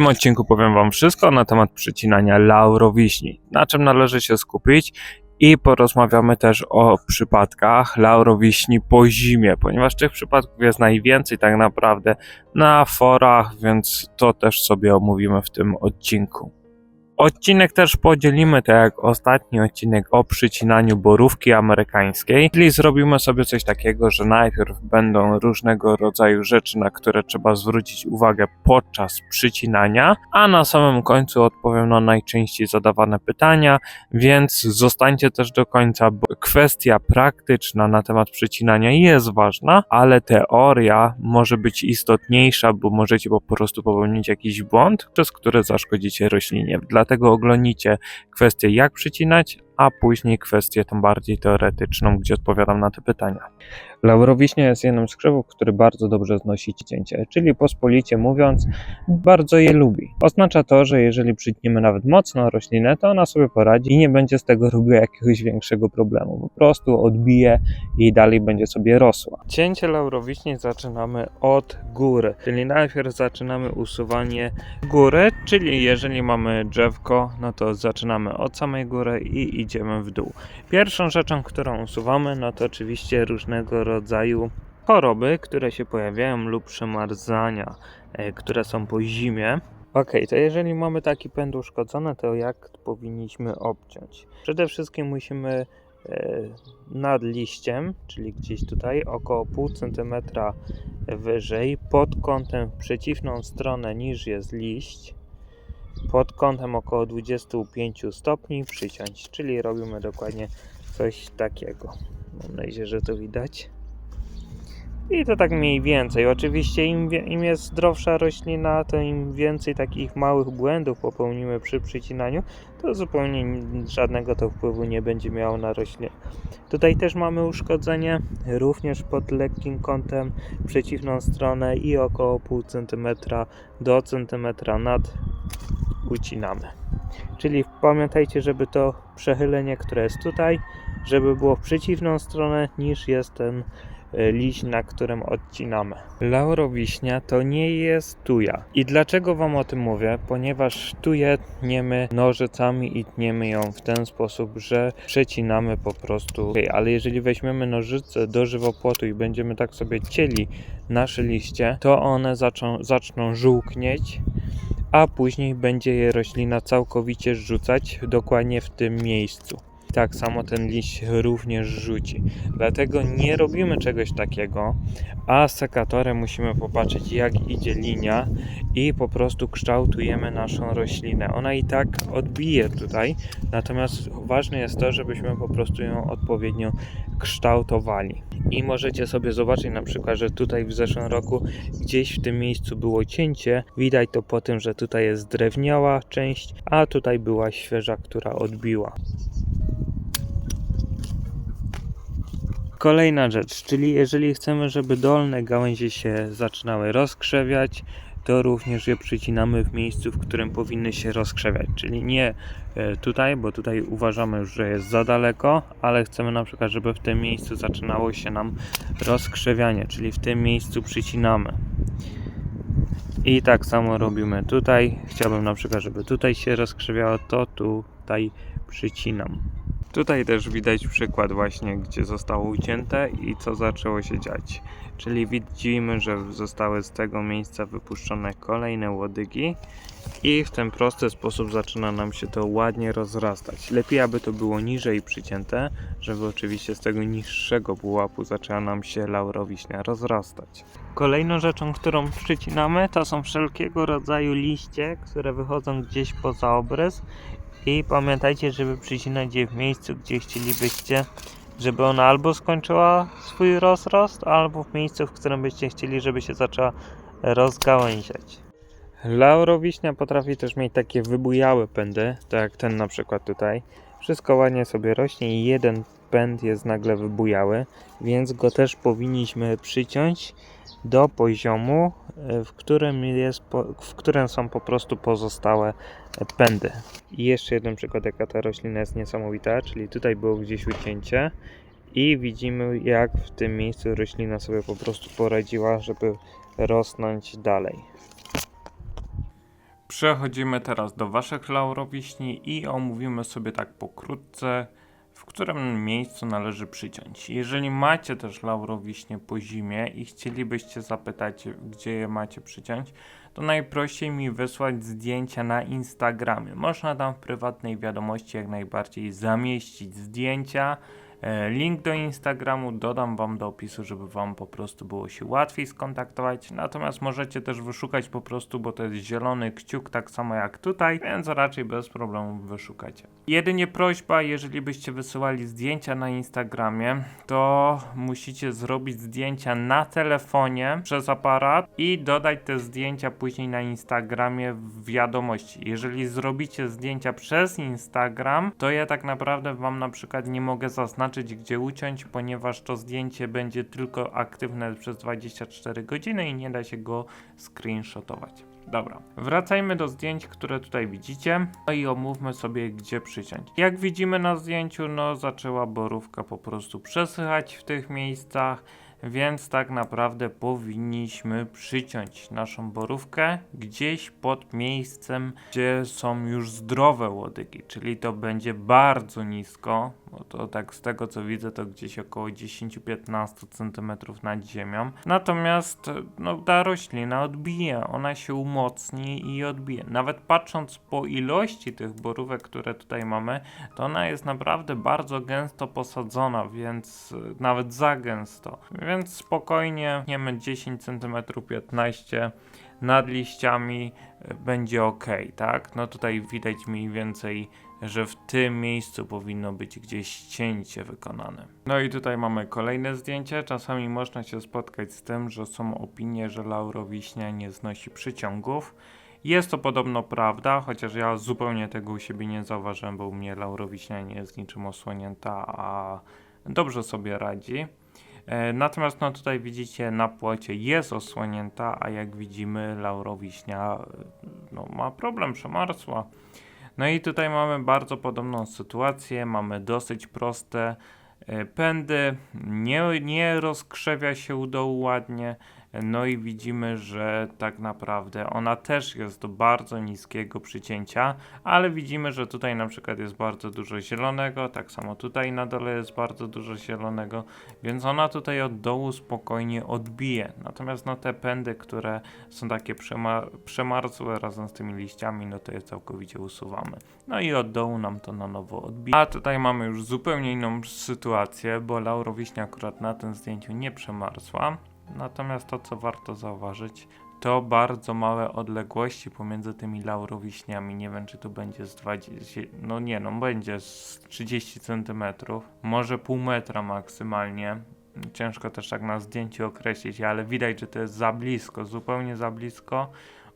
tym odcinku powiem Wam wszystko na temat przycinania laurowiśni, na czym należy się skupić i porozmawiamy też o przypadkach laurowiśni po zimie, ponieważ tych przypadków jest najwięcej tak naprawdę na forach, więc to też sobie omówimy w tym odcinku. Odcinek też podzielimy, tak jak ostatni odcinek, o przycinaniu borówki amerykańskiej. Czyli zrobimy sobie coś takiego, że najpierw będą różnego rodzaju rzeczy, na które trzeba zwrócić uwagę podczas przycinania, a na samym końcu odpowiem na najczęściej zadawane pytania, więc zostańcie też do końca, bo kwestia praktyczna na temat przycinania jest ważna, ale teoria może być istotniejsza, bo możecie po prostu popełnić jakiś błąd, przez który zaszkodzicie roślinie. Dlatego oglądnijcie kwestię jak przycinać, a później kwestię tą bardziej teoretyczną, gdzie odpowiadam na te pytania. Laurowiśnia jest jednym z krzewów, który bardzo dobrze znosi cięcie, czyli pospolicie mówiąc, bardzo je lubi. Oznacza to, że jeżeli przytniemy nawet mocno roślinę, to ona sobie poradzi i nie będzie z tego robiła jakiegoś większego problemu. Po prostu odbije i dalej będzie sobie rosła. Cięcie laurowiśni zaczynamy od góry, czyli najpierw zaczynamy usuwanie góry, czyli jeżeli mamy drzewko, no to zaczynamy od samej góry i idziemy w dół. Pierwszą rzeczą, którą usuwamy, no to oczywiście różnego rodzaju choroby, które się pojawiają lub przemarzania, e, które są po zimie. Ok, to jeżeli mamy taki pęd uszkodzony, to jak powinniśmy obciąć? Przede wszystkim musimy e, nad liściem, czyli gdzieś tutaj około pół centymetra wyżej, pod kątem w przeciwną stronę niż jest liść, pod kątem około 25 stopni przyciąć, czyli robimy dokładnie coś takiego. Mam nadzieję, że to widać. I to tak mniej więcej. Oczywiście im, im jest zdrowsza roślina, to im więcej takich małych błędów popełnimy przy przycinaniu, to zupełnie żadnego to wpływu nie będzie miało na roślinę. Tutaj też mamy uszkodzenie, również pod lekkim kątem przeciwną stronę i około pół centymetra do centymetra nad ucinamy. Czyli pamiętajcie, żeby to przechylenie, które jest tutaj, żeby było w przeciwną stronę niż jest ten liść, na którym odcinamy. Laurowiśnia to nie jest tuja. I dlaczego Wam o tym mówię? Ponieważ tuję tniemy nożycami i tniemy ją w ten sposób, że przecinamy po prostu. Okej, Ale jeżeli weźmiemy nożyce do żywopłotu i będziemy tak sobie cieli nasze liście, to one zaczną, zaczną żółknieć a później będzie je roślina całkowicie rzucać dokładnie w tym miejscu. Tak samo ten liść również rzuci. Dlatego nie robimy czegoś takiego, a sekatorem musimy popatrzeć jak idzie linia i po prostu kształtujemy naszą roślinę. Ona i tak odbije tutaj, natomiast ważne jest to, żebyśmy po prostu ją odpowiednio kształtowali. I możecie sobie zobaczyć na przykład, że tutaj w zeszłym roku gdzieś w tym miejscu było cięcie. Widać to po tym, że tutaj jest drewniała część, a tutaj była świeża, która odbiła. Kolejna rzecz, czyli jeżeli chcemy, żeby dolne gałęzie się zaczynały rozkrzewiać, to również je przycinamy w miejscu, w którym powinny się rozkrzewiać. Czyli nie e, tutaj, bo tutaj uważamy że jest za daleko, ale chcemy na przykład, żeby w tym miejscu zaczynało się nam rozkrzewianie, czyli w tym miejscu przycinamy. I tak samo robimy tutaj. Chciałbym na przykład, żeby tutaj się rozkrzewiało, to tutaj przycinam. Tutaj też widać przykład właśnie, gdzie zostało ucięte i co zaczęło się dziać. Czyli widzimy, że zostały z tego miejsca wypuszczone kolejne łodygi i w ten prosty sposób zaczyna nam się to ładnie rozrastać. Lepiej, aby to było niżej przycięte, żeby oczywiście z tego niższego pułapu zaczęła nam się laurowiśnia rozrastać. Kolejną rzeczą, którą przycinamy, to są wszelkiego rodzaju liście, które wychodzą gdzieś poza obrys i pamiętajcie, żeby przycinać je w miejscu, gdzie chcielibyście, żeby ona albo skończyła swój rozrost, albo w miejscu, w którym byście chcieli, żeby się zaczęła rozgałęziać. Laurowiśnia potrafi też mieć takie wybujałe pędy, tak jak ten na przykład tutaj. Wszystko ładnie sobie rośnie i jeden pęd jest nagle wybujały, więc go też powinniśmy przyciąć do poziomu, e, w którym, jest, w którym są po prostu pozostałe e, pędy. I jeszcze jeden przykład, jaka ta roślina jest niesamowita, czyli tutaj było gdzieś ucięcie i widzimy jak w tym miejscu roślina sobie po prostu poradziła, żeby rosnąć dalej. Przechodzimy teraz do waszych laurowiśni i omówimy sobie tak pokrótce, w którym miejscu należy przyciąć. Jeżeli macie też laurowiśnie po zimie i chcielibyście zapytać, gdzie je macie przyciąć, to najprościej mi wysłać zdjęcia na Instagramie. Można tam w prywatnej wiadomości jak najbardziej zamieścić zdjęcia. E, Link do Instagramu dodam Wam do opisu, żeby Wam po prostu było się łatwiej skontaktować. Natomiast możecie też wyszukać po prostu, bo to jest zielony kciuk, tak samo jak tutaj, więc raczej bez problemu wyszukacie. Jedynie prośba, jeżeli byście wysyłali zdjęcia na Instagramie, to musicie zrobić zdjęcia na telefonie przez aparat i dodać te zdjęcia później na Instagramie w wiadomości. Jeżeli zrobicie zdjęcia przez Instagram, to ja tak naprawdę Wam na przykład nie mogę zaznaczyć, gdzie uciąć, ponieważ to zdjęcie będzie tylko aktywne przez 24 godziny i nie da się go screenshotować. Dobra, wracajmy do zdjęć, które tutaj widzicie. No i omówmy sobie, gdzie przyciąć. Jak widzimy na zdjęciu, no zaczęła borówka po prostu przesychać w tych miejscach, więc tak naprawdę powinniśmy przyciąć naszą borówkę gdzieś pod miejscem, gdzie są już zdrowe łodygi, czyli to będzie bardzo nisko, bo to tak z tego co widzę to gdzieś około 10-15 cm nad ziemią. Natomiast no, ta roślina odbije, ona się umocni i odbije. Nawet patrząc po ilości tych borówek, które tutaj mamy, to ona jest naprawdę bardzo gęsto posadzona, więc nawet za gęsto. Więc spokojnie, nie wiem, 10 cm, 15 nad liściami y, będzie ok, tak? No tutaj widać mniej więcej, że w tym miejscu powinno być gdzieś cięcie wykonane. No i tutaj mamy kolejne zdjęcie. Czasami można się spotkać z tym, że są opinie, że laurowiśnia nie znosi przyciągów. Jest to podobno prawda, chociaż ja zupełnie tego u siebie nie zauważyłem, bo u mnie laurowiśnia nie jest niczym osłonięta, a dobrze sobie radzi. E, Natomiast no tutaj widzicie na płocie jest osłonięta, a jak widzimy laurowiśnia e, no, ma problem, przemarzła. No i tutaj mamy bardzo podobną sytuację, mamy dosyć proste e, pędy, nie, nie rozkrzewia się u dołu ładnie, no i widzimy, że tak naprawdę ona też jest do bardzo niskiego przycięcia, ale widzimy, że tutaj na przykład jest bardzo dużo zielonego, tak samo tutaj na dole jest bardzo dużo zielonego, więc ona tutaj od dołu spokojnie odbije. Natomiast no te pędy, które są takie przema przemarzłe razem z tymi liściami, no to je całkowicie usuwamy. No i od dołu nam to na nowo odbija. A tutaj mamy już zupełnie inną sytuację, bo laurowiśnia akurat na tym zdjęciu nie przemarzła. Natomiast to, co warto zauważyć, to bardzo małe odległości pomiędzy tymi laurowiśniami. Nie wiem, czy tu będzie z 20, no nie, no będzie z 30 cm, może pół metra maksymalnie. Ciężko też tak na zdjęciu określić, ale widać, że to jest za blisko, zupełnie za blisko.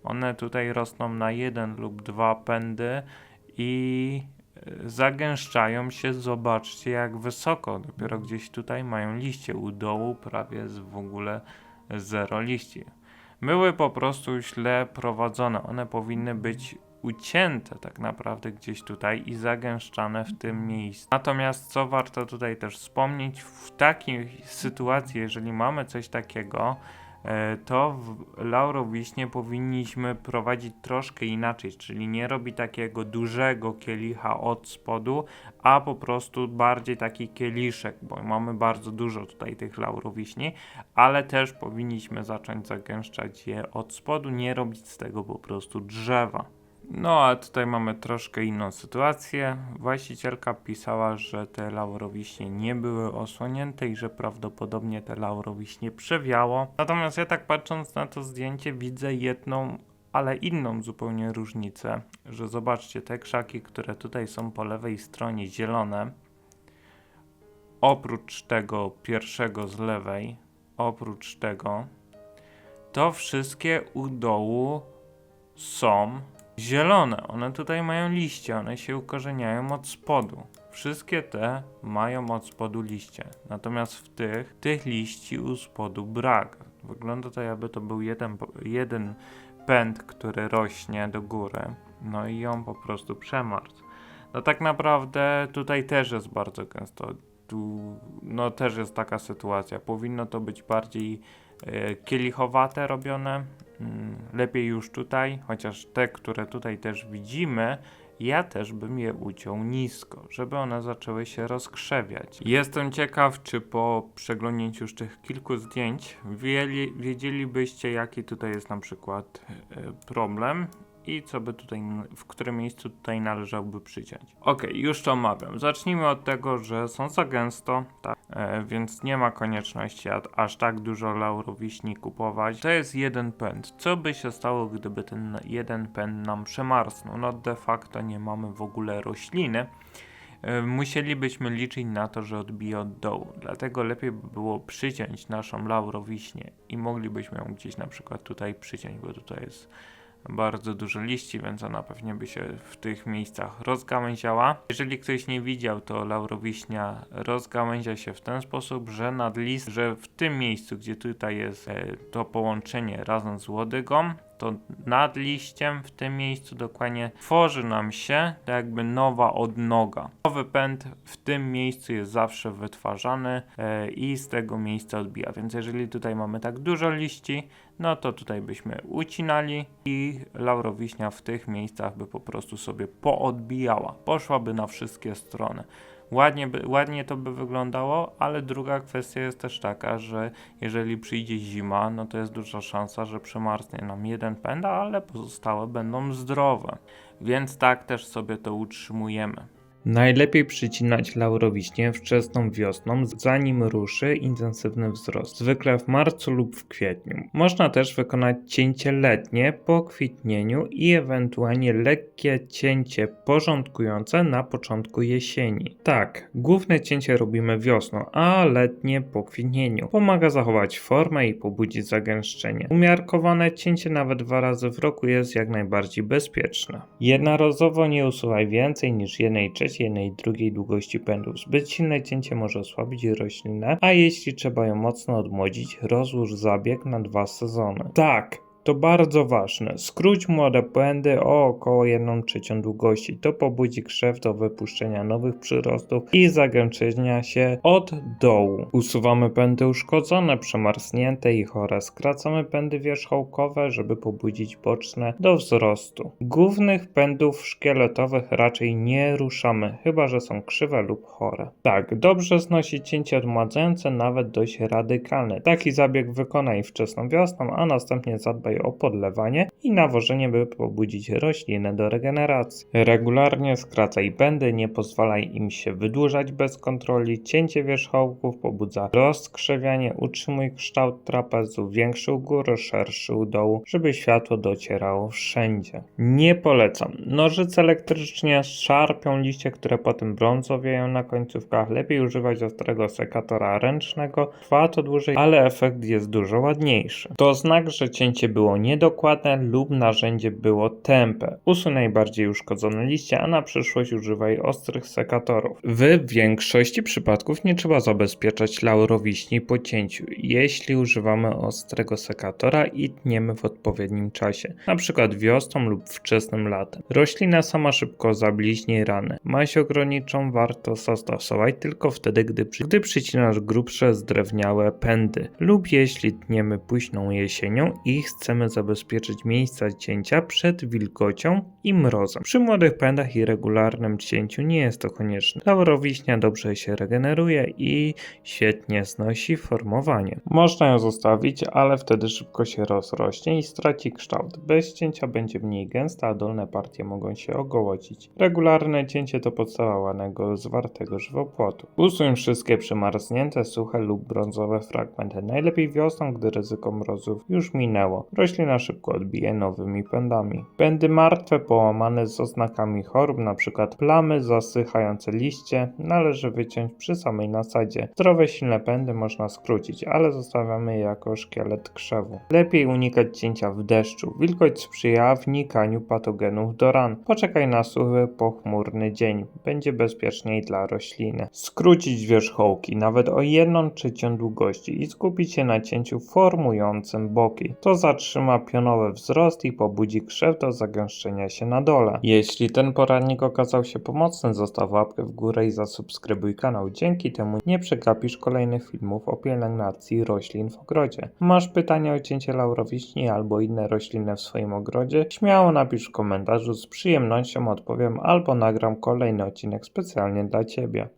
One tutaj rosną na jeden lub dwa pędy i zagęszczają się. Zobaczcie, jak wysoko. Dopiero gdzieś tutaj mają liście. U dołu prawie jest w ogóle zero liści. Były po prostu źle prowadzone. One powinny być ucięte tak naprawdę gdzieś tutaj i zagęszczane w tym miejscu. Natomiast co warto tutaj też wspomnieć, w takiej sytuacji, jeżeli mamy coś takiego, to w laurowiśnie powinniśmy prowadzić troszkę inaczej, czyli nie robić takiego dużego kielicha od spodu, a po prostu bardziej taki kieliszek, bo mamy bardzo dużo tutaj tych laurowiśni, ale też powinniśmy zacząć zagęszczać je od spodu, nie robić z tego po prostu drzewa. No a tutaj mamy troszkę inną sytuację. Właścicielka pisała, że te laurowiśnie nie były osłonięte i że prawdopodobnie te laurowiśnie przewiało. Natomiast ja tak patrząc na to zdjęcie widzę jedną, ale inną zupełnie różnicę, że zobaczcie te krzaki, które tutaj są po lewej stronie zielone, oprócz tego pierwszego z lewej, oprócz tego, to wszystkie u dołu są zielone. One tutaj mają liście, one się ukorzeniają od spodu. Wszystkie te mają od spodu liście. Natomiast w tych, tych liści u spodu brak. Wygląda to jakby to był jeden, jeden pęd, który rośnie do góry. No i on po prostu przemarzł. No tak naprawdę tutaj też jest bardzo gęsto. Tu no też jest taka sytuacja. Powinno to być bardziej e, kielichowate robione. Mm, Lepiej już tutaj, chociaż te, które tutaj też widzimy, ja też bym je uciął nisko, żeby one zaczęły się rozkrzewiać. Jestem ciekaw, czy po przeglądnięciu już tych kilku zdjęć wiedzieli, wiedzielibyście, jaki tutaj jest na przykład e, problem i co by tutaj, w którym miejscu tutaj należałoby przyciąć. Ok, już to omawiam. Zacznijmy od tego, że są za gęsto, tak, e, więc nie ma konieczności aż tak dużo laurowiśni kupować. To jest jeden pęd. Co by się stało, gdyby ten jeden pęd nam przemarsnął? No de facto nie mamy w ogóle rośliny. E, Musielibyśmy liczyć na to, że odbije od dołu, dlatego lepiej by było przyciąć naszą laurowiśnię i moglibyśmy ją gdzieś na przykład tutaj przyciąć, bo tutaj jest bardzo dużo liści, więc ona pewnie by się w tych miejscach rozgałęziała. Jeżeli ktoś nie widział, to laurowiśnia rozgałęzia się w ten sposób, że nad list, że w tym miejscu, gdzie tutaj jest e, to połączenie razem z łodygą, to nad liściem w tym miejscu dokładnie tworzy nam się tak jakby nowa odnoga. Nowy pęd w tym miejscu jest zawsze wytwarzany e, i z tego miejsca odbija. Więc jeżeli tutaj mamy tak dużo liści, no to tutaj byśmy ucinali i laurowiśnia w tych miejscach by po prostu sobie poodbijała. Poszłaby na wszystkie strony. Ładnie, by, ładnie to by wyglądało, ale druga kwestia jest też taka, że jeżeli przyjdzie zima, no to jest duża szansa, że przemarznie nam jeden pęd, ale pozostałe będą zdrowe. Więc tak też sobie to utrzymujemy. Najlepiej przycinać laurowiśnie wczesną wiosną, zanim ruszy intensywny wzrost, zwykle w marcu lub w kwietniu. Można też wykonać cięcie letnie po kwitnieniu i ewentualnie lekkie cięcie porządkujące na początku jesieni. Tak, główne cięcie robimy wiosną, a letnie po kwitnieniu. Pomaga zachować formę i pobudzić zagęszczenie. Umiarkowane cięcie nawet dwa razy w roku jest jak najbardziej bezpieczne. Jednorazowo nie usuwaj więcej niż jednej trzeciej jednej drugiej długości pędów. Zbyt silne cięcie może osłabić roślinę, a jeśli trzeba ją mocno odmłodzić, rozłóż zabieg na dwa sezony. Tak, to bardzo ważne. Skróć młode pędy o około 1 trzecią długości. To pobudzi krzew do wypuszczenia nowych przyrostów i zagęszczenia się od dołu. Usuwamy pędy uszkodzone, przemarznięte i chore. Skracamy pędy wierzchołkowe, żeby pobudzić boczne do wzrostu. Głównych pędów szkieletowych raczej nie ruszamy, chyba że są krzywe lub chore. Tak, dobrze znosi cięcie odmładzające, nawet dość radykalne. Taki zabieg wykonaj wczesną wiosną, a następnie zadbaj o podlewanie i nawożenie, by pobudzić roślinę do regeneracji. Regularnie skracaj pędy, nie pozwalaj im się wydłużać bez kontroli. Cięcie wierzchołków pobudza rozkrzewianie, utrzymuj kształt trapezu, większy u góry, szerszy u dołu, żeby światło docierało wszędzie. Nie polecam. Nożyce elektrycznie szarpią liście, które potem brązowieją na końcówkach. Lepiej używać ostrego sekatora ręcznego. Trwa to dłużej, ale efekt jest dużo ładniejszy. To znak, że cięcie było niedokładne lub narzędzie było tępe. Usuń najbardziej uszkodzone liście, a na przyszłość używaj ostrych sekatorów. W większości przypadków nie trzeba zabezpieczać laurowiśni po cięciu, jeśli używamy ostrego sekatora i tniemy w odpowiednim czasie, np. wiosną lub wczesnym latem. Roślina sama szybko zabliźnie rany. Maść ograniczą warto zastosować tylko wtedy, gdy, przy, gdy przycinasz grubsze, zdrewniałe pędy lub jeśli tniemy późną jesienią i chcemy zabezpieczyć miejsca cięcia przed wilgocią i mrozem. Przy młodych pędach i regularnym cięciu nie jest to konieczne. Laurowiśnia dobrze się regeneruje i świetnie znosi formowanie. Można ją zostawić, ale wtedy szybko się rozrośnie i straci kształt. Bez cięcia będzie mniej gęsta, a dolne partie mogą się ogołocić. Regularne cięcie to podstawa ładnego, zwartego żywopłotu. Usuń wszystkie przymarznięte, suche lub brązowe fragmenty. Najlepiej wiosną, gdy ryzyko mrozów już minęło. Roślina szybko odbije nowymi pędami. Pędy martwe, połamane z oznakami chorób, np. plamy, zasychające liście, należy wyciąć przy samej nasadzie. Zdrowe, silne pędy można skrócić, ale zostawiamy je jako szkielet krzewu. Lepiej unikać cięcia w deszczu. Wilgoć sprzyja wnikaniu patogenów do ran. Poczekaj na suchy, pochmurny dzień. Będzie bezpieczniej dla rośliny. Skrócić wierzchołki nawet o 1 trzecią długości i skupić się na cięciu formującym boki. To zaczyna zatrzyma pionowy wzrost i pobudzi krzew do zagęszczenia się na dole. Jeśli ten poradnik okazał się pomocny, zostaw łapkę w górę i zasubskrybuj kanał. Dzięki temu nie przegapisz kolejnych filmów o pielęgnacji roślin w ogrodzie. Masz pytania o cięcie laurowiśni albo inne rośliny w swoim ogrodzie? Śmiało napisz w komentarzu, z przyjemnością odpowiem albo nagram kolejny odcinek specjalnie dla Ciebie.